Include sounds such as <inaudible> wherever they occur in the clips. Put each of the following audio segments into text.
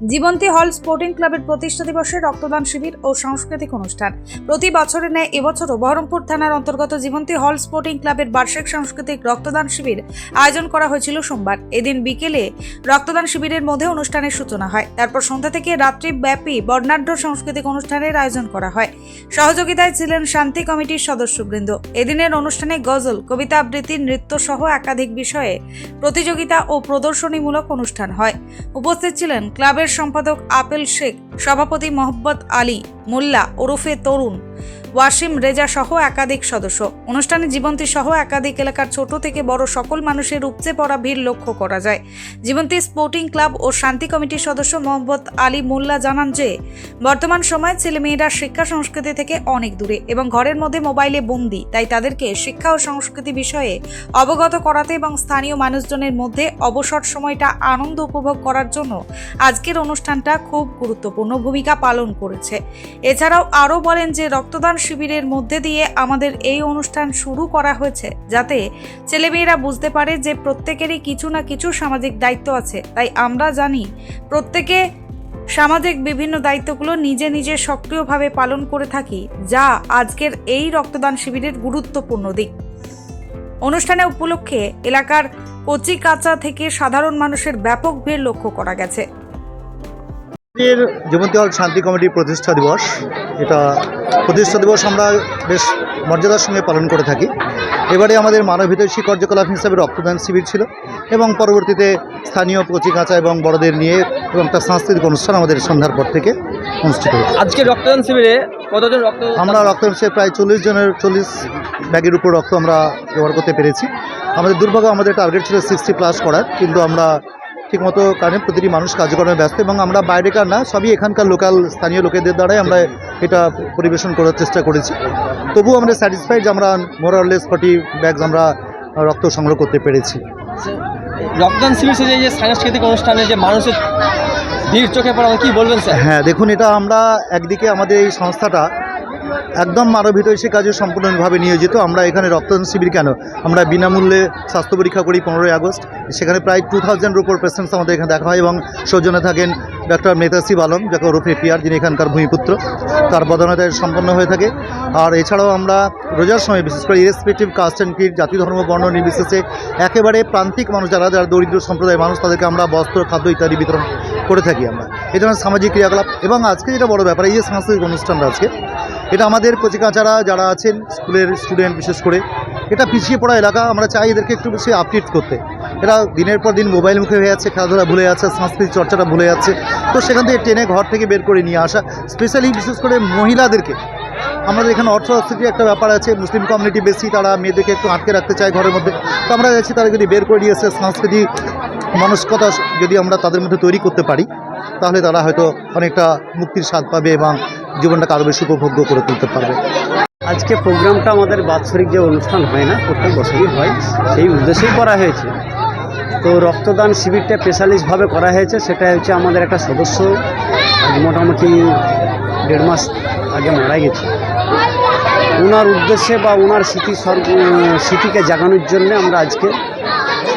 জীবন্তী হল স্পোর্টিং ক্লাবের প্রতিষ্ঠা দিবসে রক্তদান শিবির ও সাংস্কৃতিক অনুষ্ঠান। প্রতি বছরের ন্যায় এবছরও বহরমপুর থানার অন্তর্গত জীবন্তী হল স্পোর্টিং ক্লাবের বার্ষিক সাংস্কৃতিক রক্তদান শিবির আয়োজন করা হয়েছিল সোমবার। এদিন বিকেলে রক্তদান শিবিরের মধ্যে অনুষ্ঠানের সূচনা হয়। তারপর সন্ধ্যা থেকে রাত্রি ব্যাপী বর্ণাঢ্য সাংস্কৃতিক অনুষ্ঠানের আয়োজন করা হয়। সহযোগিতায় ছিলেন শান্তি কমিটির সদস্যবৃন্দ। এদিনের অনুষ্ঠানে গজল, কবিতা আবৃত্তি, নৃত্য সহ একাধিক বিষয়ে প্রতিযোগিতা ও প্রদর্শনীমূলক অনুষ্ঠান হয়। উপস্থিত ছিলেন ক্লাবের সম্পাদক আপেল শেখ সভাপতি মোহাম্মদ আলী মোল্লা ওরফে তরুণ। ওয়াসিম রেজা সহ একাধিক সদস্য। অনুষ্ঠানে জীবন্তী সহ একাধিক এলাকার ছোট থেকে বড় সকল মানুষের উপচে পড়া ভিড় লক্ষ্য করা যায়। জীবন্তী স্পোর্টিং ক্লাব ও শান্তি কমিটির সদস্য মোহাম্মদ আলী মোল্লা জানান যে, বর্তমান সময়ে ছেলেমেয়েরা শিক্ষা সংস্কৃতি থেকে অনেক দূরে এবং ঘরের মধ্যে মোবাইলে বন্দি, তাই তাদেরকে শিক্ষা ও সংস্কৃতি বিষয়ে অবগত করাতে এবং স্থানীয় মানুষজনের মধ্যে অবসর সময়টা আনন্দ উপভোগ করার জন্য আজকের অনুষ্ঠানটা খুব গুরুত্বপূর্ণ ভূমিকা পালন করেছে। এছাড়াও আরও বলেন যে, রক্তদান শিবিরের মধ্যে দিয়ে আমাদের এই অনুষ্ঠান শুরু করা হয়েছে, যাতে ছেলেমেয়েরা বুঝতে পারে যে প্রত্যেকেরই কিছু না কিছু সামাজিক দায়িত্ব আছে। তাই আমরা জানি, প্রত্যেকে সামাজিক বিভিন্ন দায়িত্বগুলো নিজে নিজে সক্রিয়ভাবে পালন করে থাকি, যা আজকের এই রক্তদান শিবিরের গুরুত্বপূর্ণ দিক। অনুষ্ঠানে উপলক্ষে এলাকার কচি কাঁচা থেকে সাধারণ মানুষের ব্যাপক ভিড় লক্ষ্য করা গেছে। এর জীবন্তী হল শান্তি কমিটির প্রতিষ্ঠা দিবস। এটা প্রতিষ্ঠা দিবস আমরা বেশ মর্যাদার সঙ্গে পালন করে থাকি। এবারে আমাদের মানবহিতৈষী কার্যকলাপ হিসাবে রক্তদান শিবির ছিল এবং পরবর্তীতে স্থানীয় কচি কাঁচা এবং বড়দের নিয়ে এবং তার সাংস্কৃতিক অনুষ্ঠান আমাদের সন্ধ্যার পর থেকে অনুষ্ঠিত হয়েছে। আজকে রক্তদান শিবিরে কতজন রক্ত আমরা রক্তদান শিবিরে প্রায় চল্লিশ জনের চল্লিশ ব্যাগের উপর রক্ত আমরা ব্যবহার করতে পেরেছি। আমাদের দুর্ভাগ্য আমাদের টার্গেট ছিল সিক্সটি প্লাস করার কিন্তু আমরা ঠিকমতো কারণে প্রতিটি মানুষ কার্যক্রমে ব্যস্ত এবং আমরা বাইরেকার না সবই এখানকার লোকাল স্থানীয় লোকেদের দ্বারাই আমরা এটা পরিবেশন করার চেষ্টা করেছি। তবুও আমরা স্যাটিসফাইড যে আমরা মোরালেস ফর্টি ব্যাগস আমরা রক্ত সংগ্রহ করতে পেরেছি। রক্তদান শিবির শেষে যে সাংস্কৃতিক অনুষ্ঠানে যে মানুষের ভিড় চোখে পড়া কি বলবেন স্যার? হ্যাঁ দেখুন এটা আমরা একদিকে আমাদের এই সংস্থাটা একদম মানবহিতৈষী কাজে সম্পূর্ণভাবে নিয়োজিত। আমরা এখানে রক্তদান শিবির কেন? আমরা বিনামূল্যে স্বাস্থ্য পরীক্ষা করি পনেরোই আগস্ট। সেখানে প্রায় টু থাউজেন্ডের উপর পেশেন্টস আমাদের এখানে দেখা হয় এবং সৌজনে থাকেন ডক্টর মেতাসিব আলম যাকে ওরফে পিয়ার যিনি এখানকার ভূমিপুত্র। তার বদনতায় সম্পন্ন হয়ে থাকে। আর এছাড়াও আমরা রোজার সময়, বিশেষ করে ইরেসপেক্টিভ কাস্ট অ্যান্ড ক্রিড জাতি, ধর্ম, বর্ণ, নির্বিশেষে একেবারে প্রান্তিক মানুষ, যারা যারা দরিদ্র সম্প্রদায়ের মানুষ, তাদেরকে আমরা বস্ত্র, খাদ্য ইত্যাদি বিতরণ করে থাকি আমরা। এই ধরনের সামাজিক ক্রিয়াকলাপ এবং আজকে যেটা বড় ব্যাপার, এই যে সাংস্কৃতিক অনুষ্ঠানটা আজকে এটা আমাদের কচিকাচারা যারা আছেন, স্কুলের স্টুডেন্ট বিশেষ করে, এটা পিছিয়ে পড়া এলাকা, আমরা চাই এদেরকে একটু বেশি আপডেট করতে। এরা দিনের পর দিন মোবাইল মুখে হয়ে যাচ্ছে খেলাধুলা ভুলে যাচ্ছে সাংস্কৃতিক চর্চাটা ভুলে যাচ্ছে তো সেখান থেকে টেনে ঘর থেকে বের করে নিয়ে আসা স্পেশালি বিশেষ করে মহিলাদেরকে। আমাদের এখানে অর্থনীতি একটা ব্যাপার আছে, মুসলিম কমিউনিটি বেশি, তারা মেয়েদেরকে একটু আটকে রাখতে চায় ঘরের মধ্যে। তো আমরা যাচ্ছি তারা যদি বের করে নিয়ে এসে সাংস্কৃতিক মনস্কতা যদি আমরা তাদের মধ্যে তৈরি করতে পারি, তাহলে তারা হয়তো অনেকটা মুক্তির স্বাদ পাবে এবং জীবনটাকে আরও বেশি উপভোগ্য করে তুলতে পারবে। আজকে প্রোগ্রামটা আমাদের বাৎসরিক যে অনুষ্ঠান হয় না প্রত্যেক বছরই হয় সেই উদ্দেশ্যেই করা হয়েছে। তো রক্তদান শিবিরটা স্পেশালিস্টভাবে করা হয়েছে সেটা হচ্ছে আমাদের একটা সদস্য আজ মোটামুটি দেড় মাস আগে মারা গেছে। ওনার উদ্দেশ্যে বা ওনার স্মৃতি স্মৃতিকে জাগানোর জন্য আমরা আজকে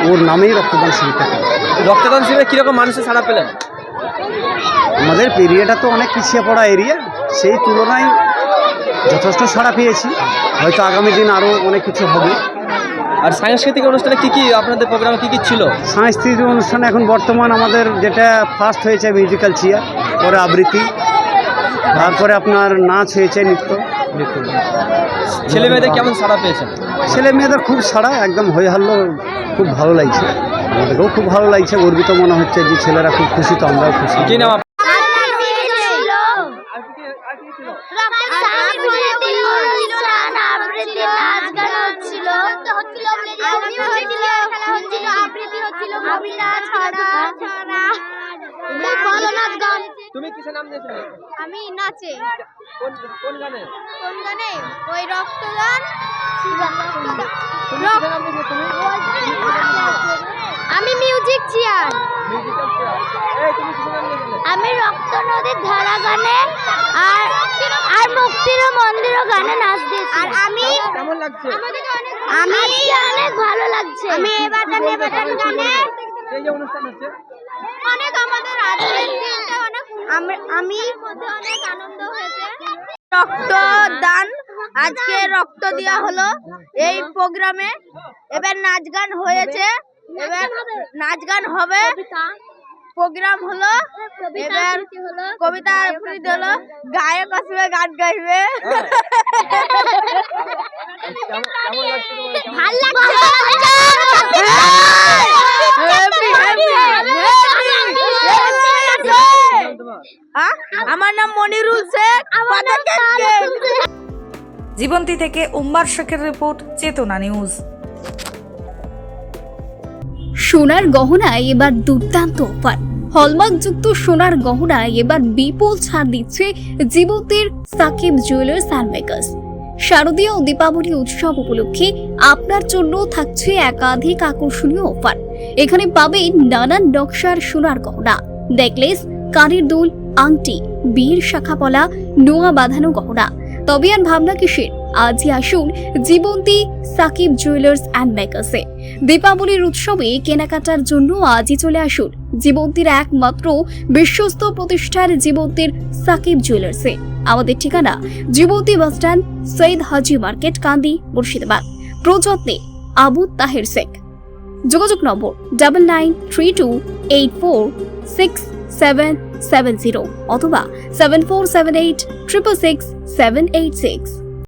ওর নামেই রক্তদান শিবিরটা করি রক্তদান শিবিরে কীরকম মানুষের সাড়া পেলেন? আমাদের এরিয়াটা তো অনেক পিছিয়ে পড়া এরিয়া সেই তুলনায় যথেষ্ট সাড়া পেয়েছি। হয়তো আগামী দিন আরও অনেক কিছু হবে। আর সাংস্কৃতিক অনুষ্ঠানে কি কি আপনাদের প্রোগ্রামে কি কি ছিল? সাংস্কৃতিক অনুষ্ঠানে এখন বর্তমান আমাদের যেটা ফার্স্ট হয়েছে মিউজিক্যাল চেয়ার পরে আবৃত্তি তারপরে আপনার নাচ হয়েছে নৃত্য। ছেলে মেয়েদের কেমন সাড়া পেয়েছেন? ছেলে মেয়েদের খুব সাড়া একদম হয়ে হারলো খুব ভালো লাগছে। আমাদেরকেও খুব ভালো লাগছে গর্বিত মনে হচ্ছে যে ছেলেরা খুব খুশি তো আমরাও খুশি। নাম আপনার? কিসের নাম দিয়েছিলে? আমি নাচে। কোন কোন গানে? কোন গানে? ওই রক্তদান। আমি মিউজিক চেয়ার। Musical chair. এই তুমি কিসের নাম দিয়েছিলে? আমি রক্ত নদীর ধারা গানে আর আর মুক্তির মন্দির গানে নাচ দিয়েছি। আর আমি কেমন লাগছে? আমি অনেক ভালো লাগছে। আমি এবার গানে এবার গানে এই যে অনুষ্ঠান হচ্ছে। অনেক আমাদের আজকের দিনটা আম- আমি অনেক আনন্দ হয়েছে। রক্তদান আজকে রক্ত দেওয়া হলো এই প্রোগ্রামে। এবার নাচ গান হয়েছে। এবার নাচ গান হবে। প্রোগ্রাম হলো। এবার কবিতা আবৃত্তি হলো। গায়ক আসবে গান গাইবে। <laughs> ভালো আমার নাম মনিরুল শেখ। জীবন্তী থেকে উম্মার শেখের রিপোর্ট চেতনা নিউজ। সোনার গহনায় এবার দুর্দান্ত অফার। হলমার্কযুক্ত সোনার গহনায় এবার বিপুল ছাড় দিচ্ছে জীবতের সাকিব জুয়েলার্স অ্যান্ড মেকার্স শারদীয় দীপাবলি উৎসব উপলক্ষে আপনার জন্য থাকছে একাধিক আকর্ষণীয় অফার। এখানে পাবেন নানান নকশার সোনার গহনা নেকলেস কানের দুল আংটি, বীর শাখাপলা, নোয়া বাঁধানো গহনা। তবে আর ভাবনা কিসের? আজই আসুন জীবন্তী সাকিব জুয়েলার্স অ্যান্ড মেকার্সে। দীপাবলির উৎসবে কেনাকাটার জন্য আজই চলে আসুন জীবন্তীর একমাত্র বিশ্বস্ত প্রতিষ্ঠার জীবন্তীর সাকিব জুয়েলার্সে। আমাদের ঠিকানা Jibanti bus stand Syed Haji market, Kandi, Murshidabad. প্রযত্নে Abu Taher Sheikh. যোগাযোগ number double nine three two eight four six seven seven zero অথবা seven four seven eight triple six seven eight six